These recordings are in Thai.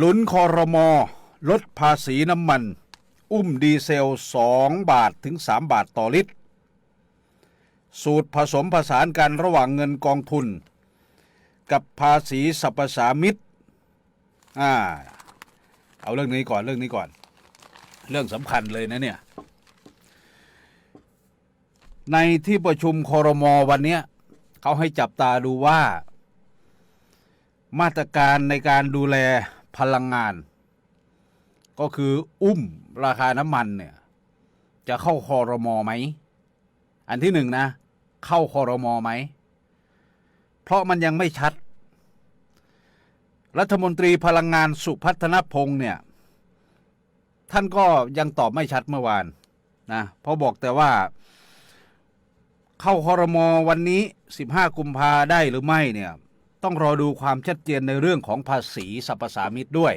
ลุ้นคอรมอลดภาษีน้ำมัน อุ้มดีเซล 2 บาทถึง 3 บาทต่อลิตร สูตรผสมผสานกันระหว่างเงินกองทุน กับภาษีสรรพสามิตอ่าเอาเรื่องนี้ก่อนเรื่องนี้ก่อน เรื่องสำคัญเลยนะเนี่ยในที่ประชุมคอรมอวันเนี้ยเขาให้จับตาดูว่า มาตรการในการดูแล พลังงาน ก็คืออุ้มราคาน้ำมันเนี่ย จะเข้าคอรมอไหม อันที่หนึ่งนะ เข้าคอรมอไหม เพราะมันยังไม่ชัด รัฐมนตรีพลังงานสุพัฒนพงษ์เนี่ย ท่านก็ยังตอบไม่ชัดเมื่อวานนะเพราะบอกแต่ว่า เข้าคอรมอวันนี้ 15 กุมภาได้หรือไม่เนี่ย ต้องรอดูความชัดเจนในเรื่องของภาษีสรรพสามิตด้วย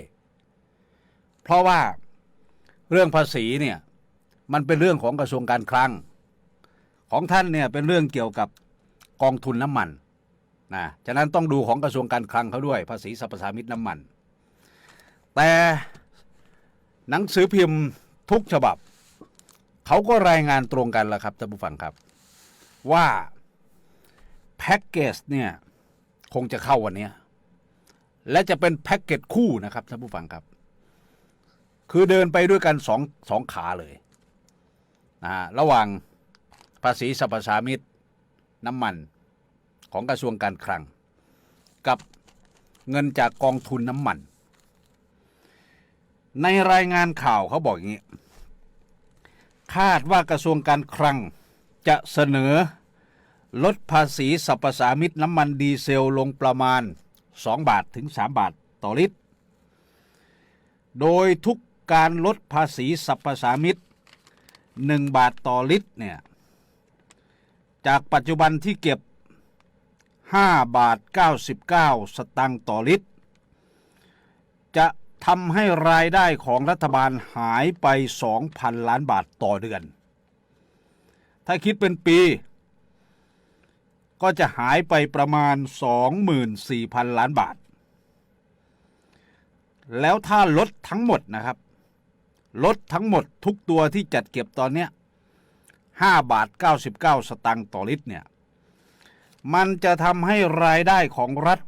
เพราะว่าเรื่องภาษีเนี่ยมันเป็นเรื่องของกระทรวงการคลัง ของท่านเนี่ยเป็นเรื่องเกี่ยวกับกองทุนน้ำมันนะฉะนั้นต้องดูของกระทรวงการคลังเขาด้วย ภาษีสรรพสามิตน้ำมัน แต่หนังสือพิมพ์ทุกฉบับ เขาก็รายงานตรงกันแล้วครับท่านผู้ฟังครับ ว่าแพ็กเกจเนี่ย คงจะเข้าวันนี้ และจะเป็นแพ็กเกจคู่นะครับท่านผู้ฟังครับ คือเดินไปด้วยกันสองสองขาเลยนะฮะระหว่างภาษีสรรพสามิตน้ำมันของกระทรวงการคลัง กับเงินจากกองทุนน้ำมัน ในรายงานข่าวเขาบอกอย่างนี้ คาดว่ากระทรวงการคลังจะเสนอ ลดภาษีสรรพสามิตน้ำมันดีเซลลงประมาณ 2 บาทถึง 3 บาทต่อลิตร โดยทุกการลดภาษีสรรพสามิต1บาทต่อลิตรเนี่ยจากปัจจุบันที่เก็บ 5 บาท 99 สตังค์ต่อลิตร จะทำให้รายได้ของรัฐบาลหายไป 2,000 ล้านบาทต่อเดือน ถ้าคิดเป็นปี ก็จะหายไปประมาณ 24,000 ล้านบาท แล้วถ้าลดทั้งหมดนะครับ ลดทั้งหมดทุกตัวที่จัดเก็บตอนเนี้ย5บาท 99 สตังค์ต่อลิตรเนี่ย มันจะทำให้รายได้ของรัฐ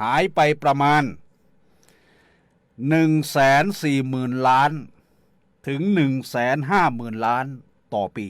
หายไปประมาณ 140,000 ล้าน ถึง 150,000 ล้านต่อปี